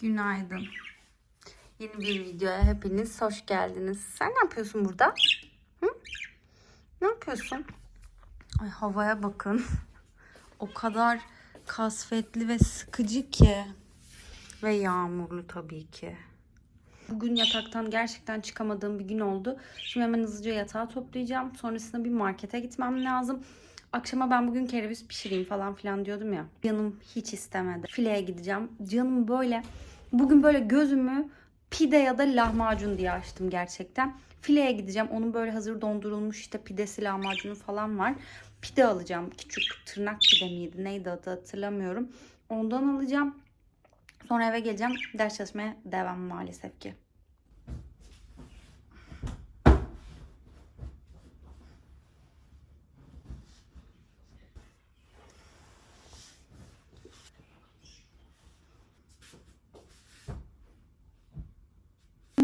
Günaydın. Yeni bir videoya hepiniz hoş geldiniz. Sen ne yapıyorsun burada? Hı? Ne yapıyorsun? Ay havaya bakın. O kadar kasvetli ve sıkıcı ki. Ve yağmurlu tabii ki. Bugün yataktan gerçekten çıkamadığım bir gün oldu. Şimdi hemen hızlıca yatağı toplayacağım. Sonrasında bir markete gitmem lazım. Akşama ben bugün kereviz pişireyim falan filan diyordum ya. Canım hiç istemedi. Fileye gideceğim. Canım böyle bugün böyle gözümü pide ya da lahmacun diye açtım gerçekten. Fileye gideceğim. Onun böyle hazır dondurulmuş işte pidesi lahmacunu falan var. Pide alacağım. Küçük tırnak pide miydi neydi adı hatırlamıyorum. Ondan alacağım. Sonra eve geleceğim. Ders çalışmaya devam maalesef ki.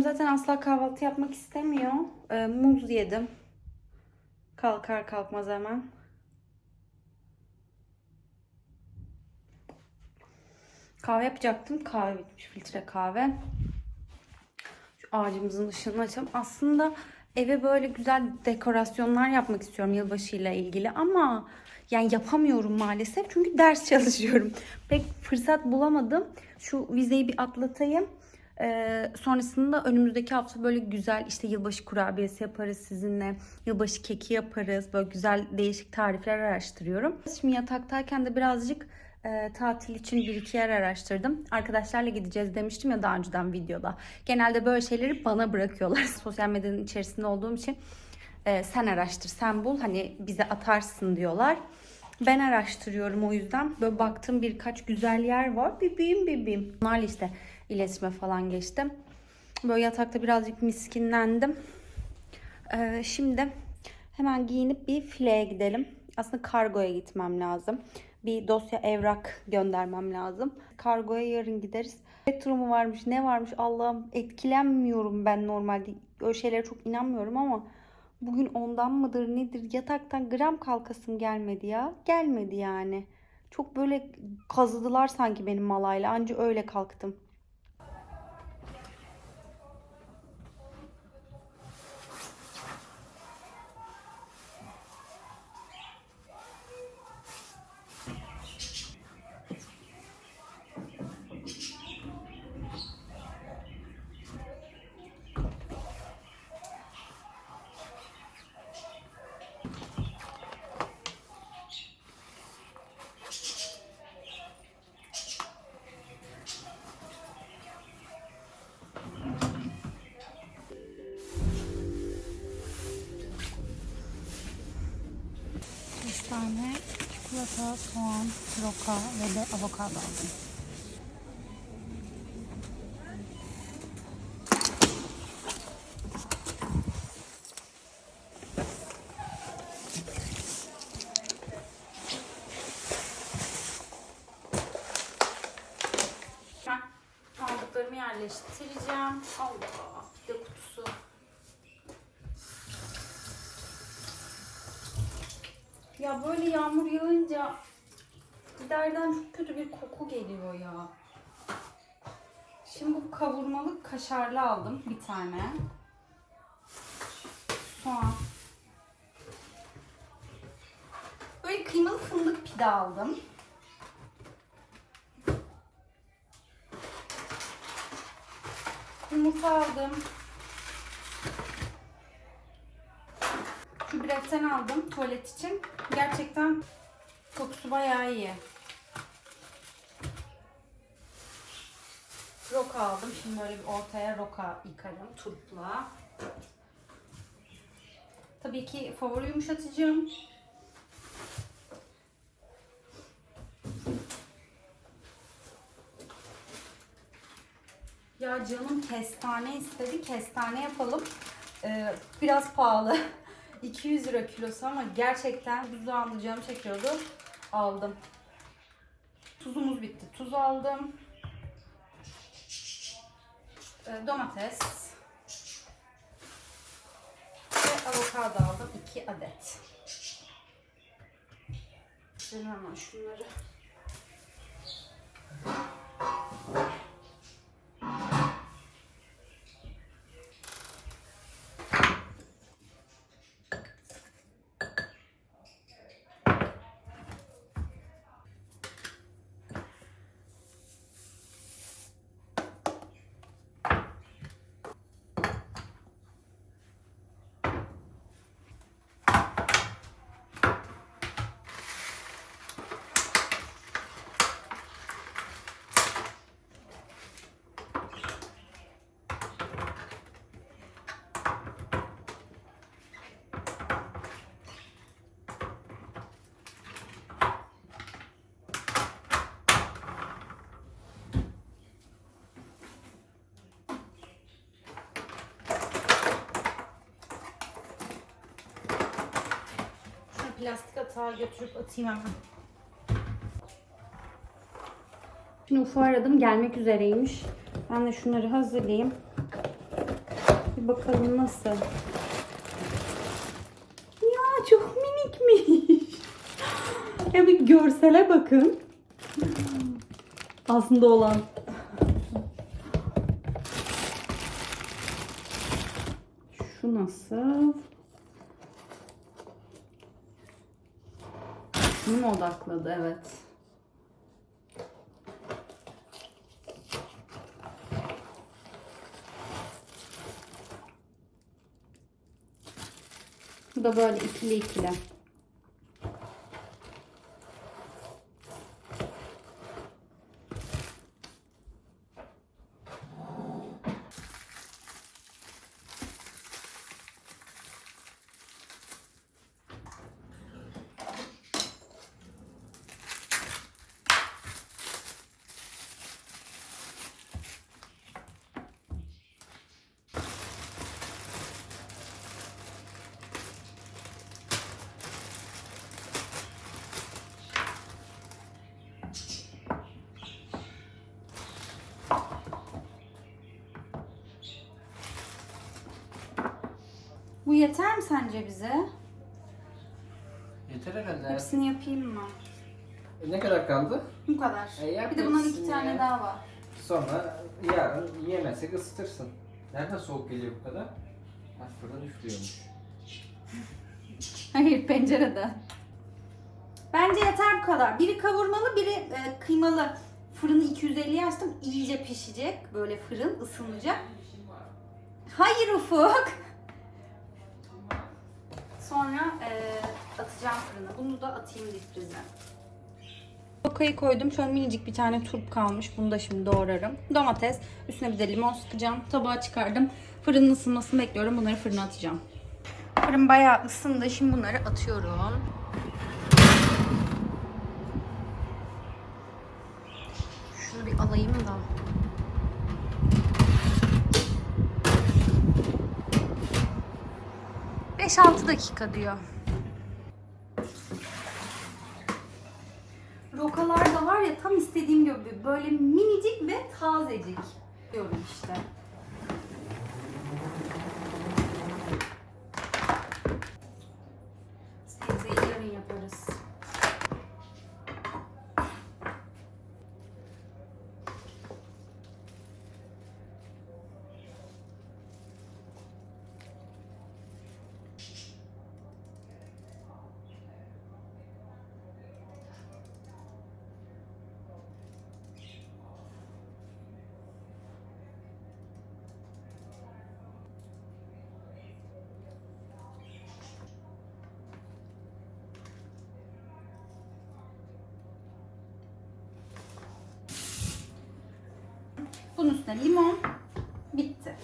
Zaten asla kahvaltı yapmak istemiyor. Ee, muz yedim. Kalkar kalkmaz hemen. Kahve yapacaktım. Kahve bitmiş. Filtre kahve. Şu ağacımızın ışığını açalım. Aslında eve böyle güzel dekorasyonlar yapmak istiyorum yılbaşıyla ilgili ama yani yapamıyorum maalesef çünkü ders çalışıyorum. Pek fırsat bulamadım. Şu vizeyi bir atlatayım. Ee, sonrasında önümüzdeki hafta böyle güzel işte yılbaşı kurabiyesi yaparız sizinle. Yılbaşı keki yaparız. Böyle güzel değişik tarifler araştırıyorum. Şimdi yataktayken de birazcık e, tatil için bir iki yer araştırdım. Arkadaşlarla gideceğiz demiştim ya daha önceden videoda. Genelde böyle şeyleri bana bırakıyorlar. Sosyal medyanın içerisinde olduğum için e, sen araştır, sen bul hani bize atarsın diyorlar. Ben araştırıyorum o yüzden. Böyle baktığım birkaç güzel yer var. Bebeğim bebeğim. Bunlarla işte iletişime falan geçtim. Böyle yatakta birazcık miskinlendim. Ee, şimdi hemen giyinip bir fileye gidelim. Aslında kargoya gitmem lazım. Bir dosya evrak göndermem lazım. Kargoya yarın gideriz. Elektromu varmış ne varmış Allah'ım etkilenmiyorum ben normalde. Öyle şeylere çok inanmıyorum ama bugün ondan mıdır nedir yataktan gram kalkasım gelmedi ya. Gelmedi yani. Çok böyle kazıdılar sanki benim malayla. Anca öyle kalktım. Tane çikolata, soğan, roka ve de avokado aldım. Ben aldıklarımı yerleştireceğim. Allah, bir de kutusu. Ya böyle yağmur yağınca giderden çok kötü bir koku geliyor ya. Şimdi bu kavurmalık kaşarlı aldım bir tane. Soğan. Böyle kıymalı fındık pide aldım. Yumurta aldım. Bretten aldım tuvalet için. Gerçekten kokusu bayağı iyi. Roka aldım. Şimdi böyle bir ortaya roka yıkarım turpla. Tabii ki favori yumuşatıcım. Ya canım kestane istedi. Kestane yapalım. Ee, biraz pahalı. 200 lira kilosu ama gerçekten buzdağında canım çekiyordu. Aldım. Tuzumuz bitti. Tuz aldım. Ee, domates. Ve avokado aldım. 2 adet. Şimdi hemen şunları plastik atağa götürüp atayım hemen. Şimdi Uf'u aradım. Gelmek üzereymiş. Ben de şunları hazırlayayım. Bir bakalım nasıl. Ya çok minikmiş. ya bir görsele bakın. Aslında olan. Şu nasıl? Şunu mu odakladı? Evet. Bu da böyle ikili ikili. Bu yeter mi sence bize? Yeter herhalde. Hepsini yapayım mı? E, ne kadar kaldı? Bu kadar. E, yap bir de bundan iki hepsini tane ya. daha var. Sonra yarın yiyemezsek ısıtırsın. Nereden soğuk geliyor bu kadar? Ha fırın üflüyormuş. Hayır pencerede. Bence yeter bu kadar. Biri kavurmalı, biri e, kıymalı. Fırını 250'ye açtım. İyice pişecek. Böyle fırın ısınacak. Hayır Ufuk. Sonra e, atacağım fırına. Bunu da atayım difrize. Rokayı koydum. Şöyle minicik bir tane turp kalmış. Bunu da şimdi doğrarım. Domates. Üstüne bir de limon sıkacağım. Tabağa çıkardım. Fırının ısınmasını bekliyorum. Bunları fırına atacağım. Fırın bayağı ısındı. Şimdi bunları atıyorum. Şunu bir alayım da. Beş altı dakika diyor. Rokalar da var ya tam istediğim gibi böyle minicik ve tazecik diyorum işte. Sebzeyi yarın yaparız. Bunun üstüne limon bitti.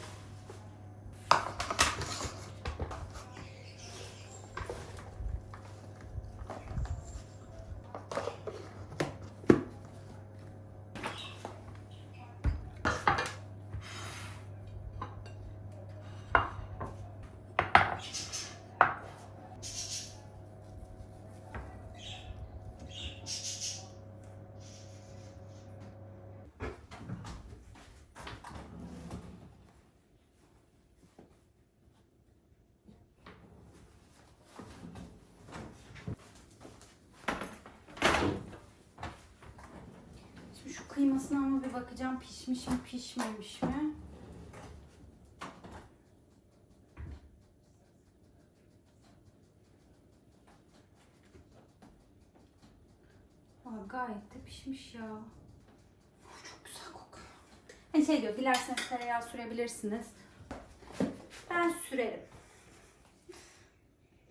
Şimdi şu kıymasına ama bir bakacağım pişmiş mi pişmemiş mi? Aa, gayet de pişmiş ya. Uf, çok güzel kokuyor. Hani şey diyor dilerseniz tereyağı sürebilirsiniz. Ben sürerim.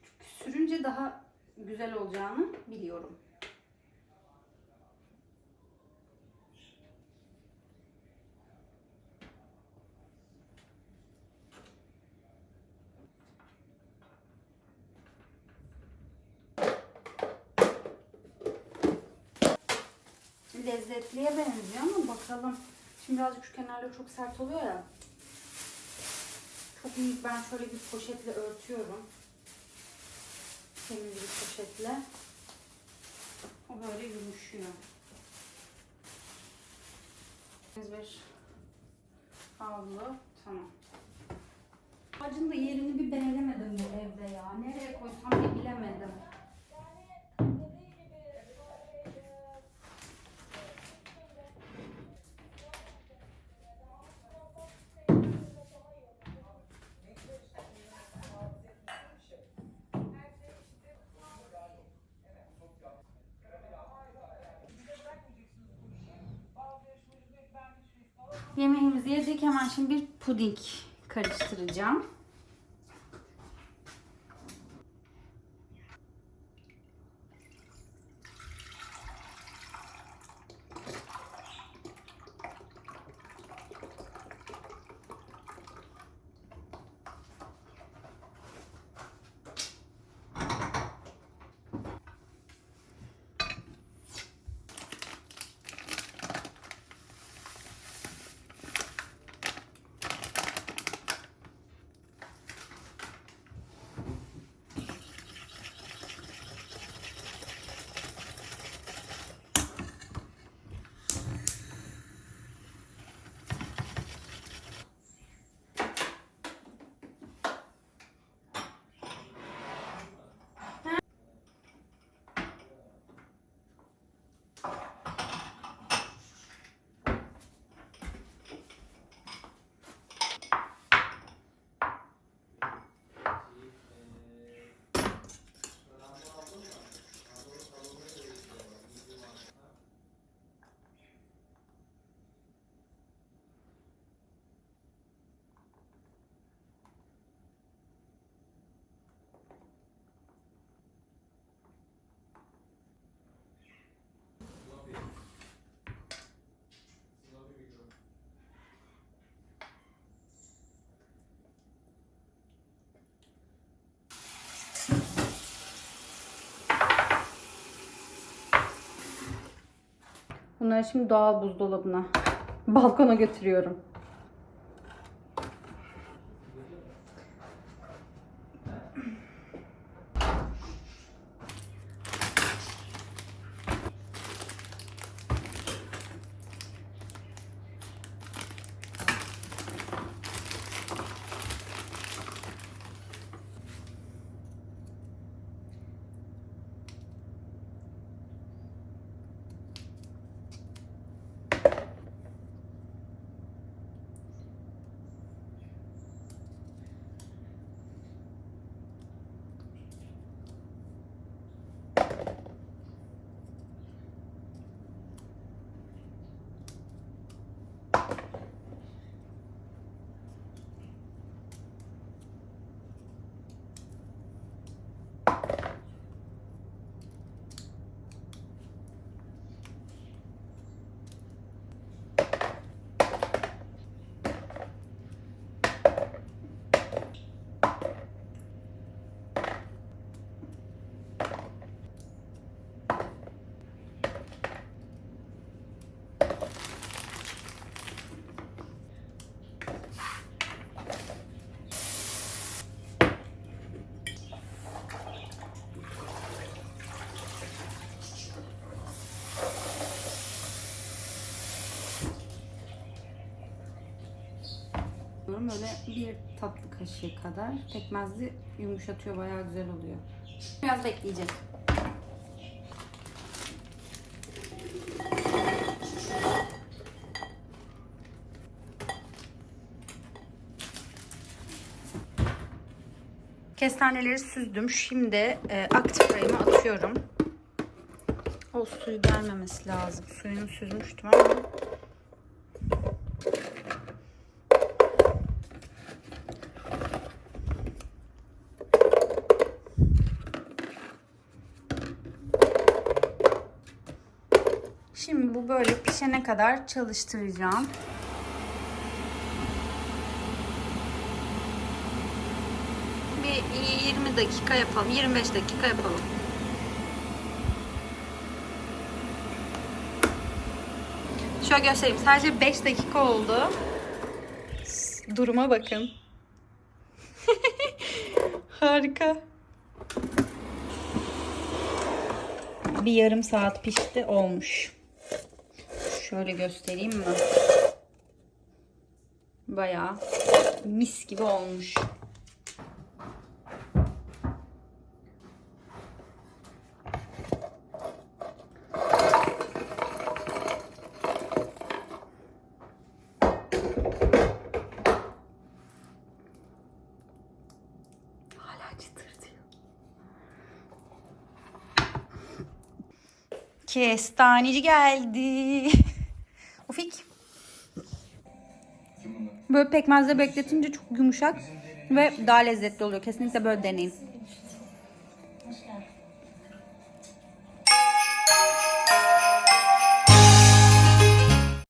Çünkü sürünce daha güzel olacağını biliyorum. Lezzetliye benziyor ama bakalım. Şimdi birazcık şu kenarları çok sert oluyor ya. Çok minik ben şöyle bir poşetle örtüyorum. temiz bir poşetle. O böyle yumuşuyor. Bir havlu. Tamam. Ağacın da yerini bir belirlemedim bu evde ya. Nereye koysam bir bilemedim. Yemeğimizi yedik. Hemen şimdi bir puding karıştıracağım. Bunları şimdi doğal buzdolabına, balkona götürüyorum. Böyle bir tatlı kaşığı kadar pekmezli yumuşatıyor. Bayağı güzel oluyor. Biraz bekleyecek. Kestaneleri süzdüm. Şimdi e, aktif rayımı atıyorum. O suyu gelmemesi lazım. Suyunu süzmüştüm ama Şimdi bu böyle pişene kadar çalıştıracağım. Bir 20 dakika yapalım. 25 dakika yapalım. Şöyle göstereyim. Sadece 5 dakika oldu. Duruma bakın. Harika. bir yarım saat pişti olmuş. Şöyle göstereyim mi? Bayağı mis gibi olmuş. Kestaneci geldi. Böyle pekmezde bekletince çok yumuşak ve daha lezzetli oluyor. Kesinlikle böyle deneyin.